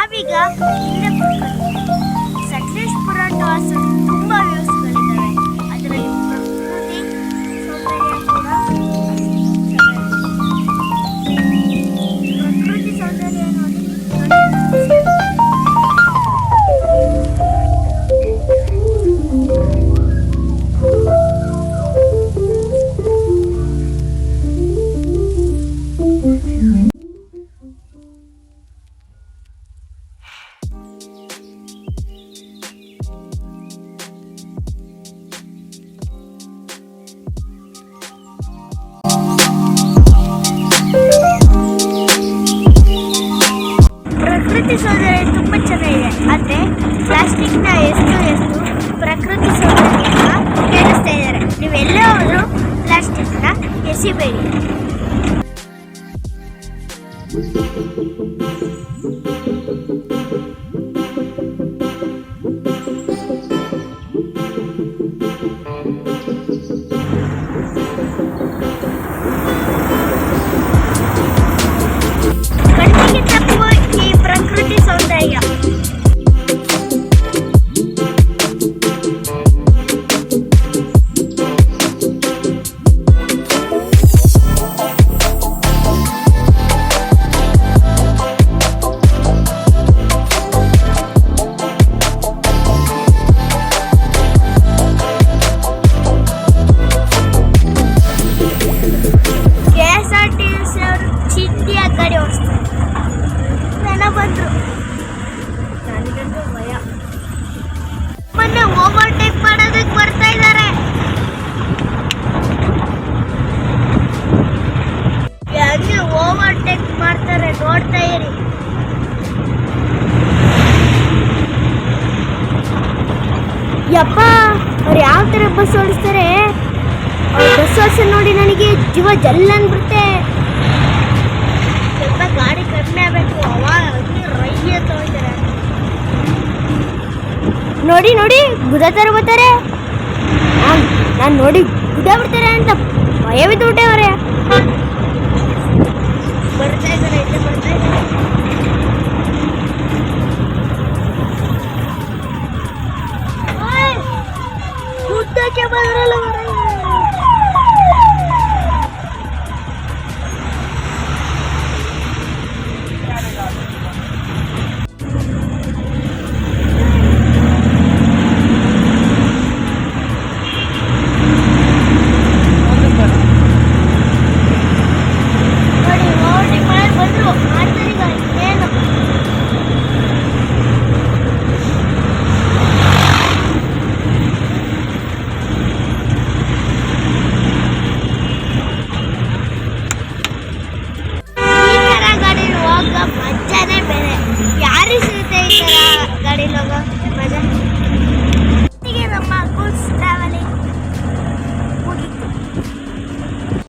ನಾವೀಗ ಇಲ್ಲೇ ಪ್ರಕೃತಿ ಸೌಂದರ್ಯ ತುಂಬ ಚೆನ್ನಾಗಿದೆ. ಆದರೆ ಪ್ಲಾಸ್ಟಿಕ್ನ ಎಷ್ಟು ಎಷ್ಟು ಪ್ರಕೃತಿ ಸೌಂದರ್ಯ ಕೇಳಿಸ್ತಾ ಇದ್ದಾರೆ. ನೀವೆಲ್ಲರೂ ಪ್ಲಾಸ್ಟಿಕ್ನ ಎಸಿಬೇಡಿ. ಗಾಡಿ ಓಡಿಸ್ತಾರೆ. ಜನ ಬಂದರು. ನನಗಂತೂ ಭಯ ಮೊನ್ನೆ ಓವರ್ಟೇಕ್ ಮಾಡೋದಕ್ಕೆ ಬರ್ತಾ ಇದ್ದಾರೆ. ಹಂಗೆ ಓವರ್ಟೇಕ್ ಮಾಡ್ತಾರೆ ನೋಡ್ತಾ ಇರಿ. ಯಪ್ಪ, ಅವ್ರು ಯಾವ ಥರ ಬಸ್ ಓಡಿಸ್ತಾರೆ? ಬಸ್ ಓಡಿಸ ನೋಡಿ ನನಗೆ ಜೀವ ಜಲ್ಲ ಅನ್ಬಿಡುತ್ತೆ ಗಾಡಿ ಕಡಿಮೆ ಆಗಬೇಕು ಅವಾಗ ಹಂಗೆ ರಯ್ಯ ನೋಡಿ ನೋಡಿ ಗುದ ಬರ್ತಾರೆ ನಾನು ನೋಡಿ ಗುದ ಬಿಡ್ತಾರೆ ಅಂತ ಭಯ ಬಿದ್ದು ಬಿಟ್ಟೆ ಅವರೇ ಬರ್ತಾ ಇದ್ದಾರೆ, ಇಲ್ಲೇ ಬರ್ತಾ ಇದ್ದಾರೆ! ಗುದ್ದಕ್ಕೆ up.